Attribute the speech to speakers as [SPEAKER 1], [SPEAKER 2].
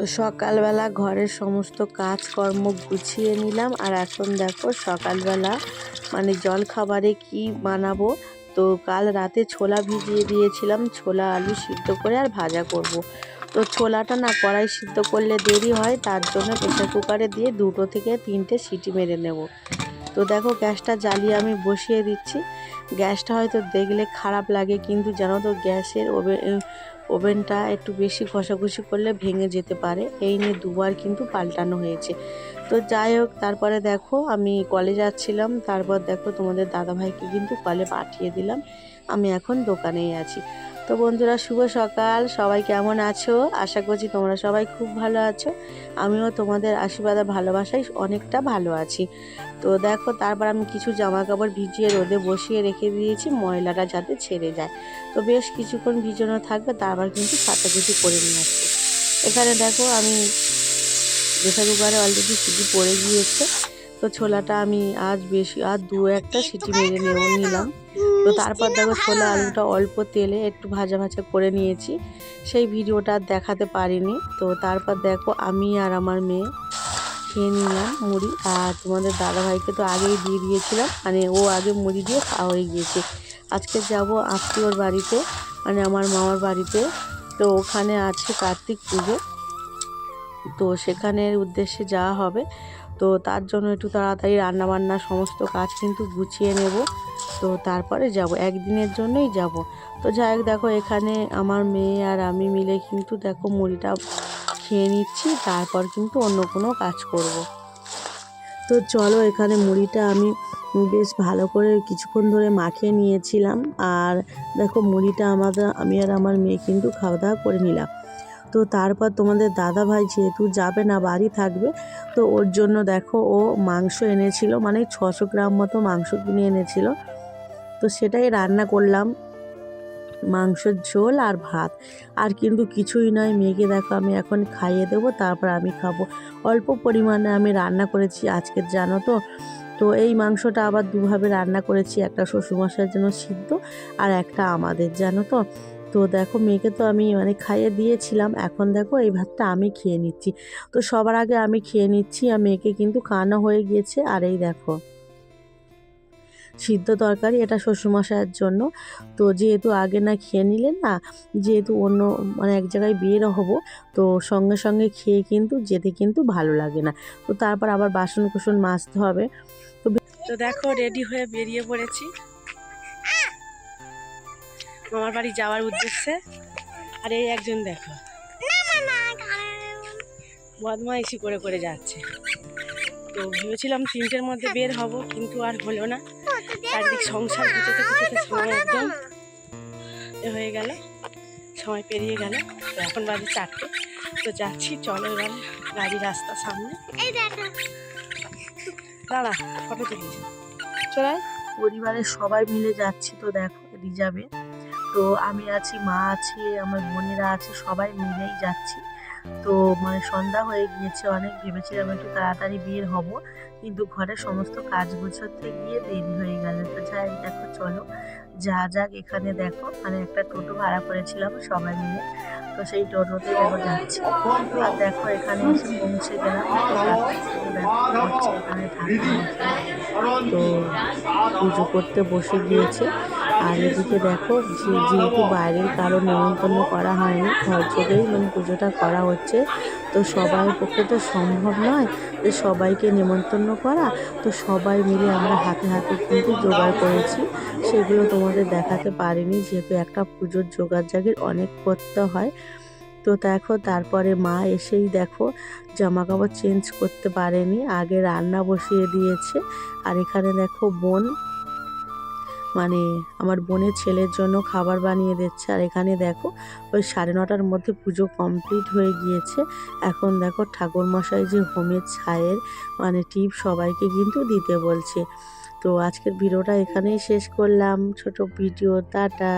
[SPEAKER 1] তো সকালবেলা ঘরের সমস্ত কাজকর্ম গুছিয়ে নিলাম আর এখন দেখো সকালবেলা মানে জল খাবারে কি বানাবো তো কাল রাতে ছোলা ভিজিয়ে দিয়েছিলাম, ছোলা, আলু সিদ্ধ করে আর ভাজা করব। তো ছোলাটা না কড়াই সিদ্ধ করলে দেরি হয়, তার জন্য প্রেশার কুকারে দিয়ে দুটো থেকে তিনটে সিটি মেরে নেব তো দেখো, গ্যাসটা জ্বালিয়ে আমি বসিয়ে দিচ্ছি। গ্যাসটা হয়তো দেখলে খারাপ লাগে, কিন্তু জানো তো, গ্যাসের ওভেন ওভেনটা একটু বেশি ঘষাঘষি করলে ভেঙে যেতে পারে। এই নিয়ে দুবার কিন্তু পাল্টানো হয়েছে। তো যাই হোক, তারপরে দেখো, আমি কলে যাচ্ছিলাম। তারপর দেখো, তোমাদের দাদাভাইকে কিন্তু কলে পাঠিয়ে দিলাম। আমি এখন দোকানেই আছি। তো বন্ধুরা, শুভ সকাল। সবাই কেমন আছো? আশা করছি তোমরা সবাই খুব ভালো আছো। আমিও তোমাদের আশীর্বাদ, ভালোবাসায় অনেকটা ভালো আছি। তো দেখো, তারপর আমি কিছু জামা কাপড় ভিজিয়ে রোদে বসিয়ে রেখে দিয়েছি, ময়লাটা যাতে ছেড়ে যায়। তো বেশ কিছুক্ষণ ভিজানো থাকবে, তারপর কিন্তু সাতটা কিছু করে নিয়ে আসব। এখানে দেখো, আমি প্রেসার কুকারে অলরেডি সিটি পড়ে গিয়েছে। তো ছোলাটা আমি আজ বেশি আর দু একটা সিটি মেরে নেব, নিলাম। তো তারপর দেখো ছোলা আলুটা অল্প তেলে একটু ভাজা ভাজা করে নিয়েছি। সেই ভিডিওটা আর দেখাতে পারিনি। তো তারপর দেখো আমি আর আমার মেয়ে খেয়ে নিলাম মুড়ি। আর তোমাদের দাদাভাইকে তো আগেই দিয়ে দিয়েছিলাম। মানে ও আগে মুড়ি দিয়ে খাওয়া হয়ে গিয়েছে। আজকে যাব আত্মীয়র বাড়িতে মানে আমার মামার বাড়িতে। তো ওখানে আছে কার্তিক পুজো। তো সেখানের উদ্দেশ্যে যাওয়া হবে। তো তার জন্য একটু তাড়াতাড়ি রান্নাবান্না সমস্ত কাজ কিন্তু গুছিয়ে নেব। তো তারপরে যাব, একদিনের জন্যই যাব। তো যাই হোক, দেখো এখানে আমার মেয়ে আর আমি মিলে কিন্তু দেখো মুড়িটা খেয়ে নিচ্ছি, তারপর কিন্তু অন্য কোনো কাজ করব। তো চলো এখানে মুড়িটা আমি বেশ ভালো করে কিছুক্ষণ ধরে মাখিয়ে নিয়েছিলাম। আর দেখো মুড়িটা আমাদের, আমি আর আমার মেয়ে কিন্তু খাওয়া দাওয়া করে নিলাম। তো তারপর তোমাদের দাদা ভাই যেহেতু যাবে না, বাড়ি থাকবে, তো ওর জন্য দেখো ও মাংস এনেছিল মানে ছশো গ্রাম মতো মাংস কিনে এনেছিল। তো সেটাই রান্না করলাম, মাংসের ঝোল আর ভাত। আর কিন্তু কিছুই নয়, মেয়েকে দেখো আমি এখন খাইয়ে দেবো, তারপর আমি খাব। অল্প পরিমাণে আমি রান্না করেছি আজকের জানো তো? তো এই মাংসটা আবার দুভাবে রান্না করেছি, একটা শ্বশুরমশাইয়ের জন্য সিদ্ধ আর একটা আমাদের, জানো তো? তো দেখো মেয়েকে তো আমি মানে খাইয়ে দিয়েছিলাম, এখন দেখো এই ভাতটা আমি খেয়ে নিচ্ছি। তো সবার আগে আমি খেয়ে নিচ্ছি আর মেয়েকে কিন্তু খাওয়ানো হয়ে গিয়েছে। আর এই দেখো, সিদ্ধ তরকারি এটা শ্বশুরমশাইয়ের জন্য। তো যেহেতু আগে না খেয়ে নিলেন না, যেহেতু অন্য মানে এক জায়গায় বের হব, তো সঙ্গে সঙ্গে খেয়ে কিন্তু যেতে কিন্তু ভালো লাগে না। তো তারপর আবার বাসন কুসন মাজতে হবে। তো দেখো রেডি হয়ে বেরিয়ে পড়েছি। মামার বাড়ি যাওয়ার উদ্দেশ্যে। আর এই একজন দেখো। বদমাইশি করে করে যাচ্ছে। তো ভেবেছিলাম তিনটের মধ্যে বের হব কিন্তু আর হলো না। চারদিক সংসার গুছোতে গুছোতে সময় একদম এ হয়ে গেল। সময় পেরিয়ে গেল। তো এখন বাজে চারটে। তো যাচ্ছি চলো এবার গাড়ি রাস্তা সামনে। দাঁড়া ফটো তুলি। চলাই পরিবারের সবাই মিলে যাচ্ছি তো দেখো রিজার্ভে। তো আমি আছি, মা আছে, আমার বোনেরা আছে, সবাই মিলেই যাচ্ছি। তো মানে সন্ধ্যা হয়ে গিয়েছে, অনেক ভেবেছিলাম একটু তাড়াতাড়ি বের হব, কিন্তু ঘরে সমস্ত কাজ গুছোতে গিয়ে দেরি হয়ে গেল। তো যাই দেখো, চলো, যা যাক এখানে দেখো। মানে একটা টোটো ভাড়া করেছিলাম সবাই মিলে, তো সেই টোটোতে দেখো যাচ্ছি। আর দেখো, এখানে এসে পৌঁছে গেলাম। তো পুজো করতে বসে গিয়েছে। আর এদিকে দেখো, যে যেহেতু বাইরের কারও নেমন্তন্ন করা হয়নি, ঘর থেকেই মানে পুজোটা করা হচ্ছে, তো সবার পক্ষে তো সম্ভব নয় যে সবাইকে নেমন্তন্ন করা। তো সবাই মিলে আমরা হাতে হাতে কিন্তু জোগাড় করেছি। সেগুলো তোমাদের দেখাতে পারিনি, যেহেতু একটা পুজোর জোগাড় জাগির অনেক করতে হয়। তো দেখো, তারপরে মা এসেই দেখো জামা কাপড় চেঞ্জ করতে পারেনি, আগে রান্না বসিয়ে দিয়েছে। আর এখানে দেখো বোন মানে আমার বোনের ছেলের জন্য খাবার বানিয়ে দিচ্ছে। আর এখানে দেখো, ওই সাড়ে নটার মধ্যে পুজো কমপ্লিট হয়ে গিয়েছে। এখন দেখো ঠাকুরমশাই যে হোমের ছায়ের মানে টিপ সবাইকে কিন্তু দিতে বলছে। তো আজকের ভিডিওটা এখানেই শেষ করলাম। ছোট ভিডিও, টাটা।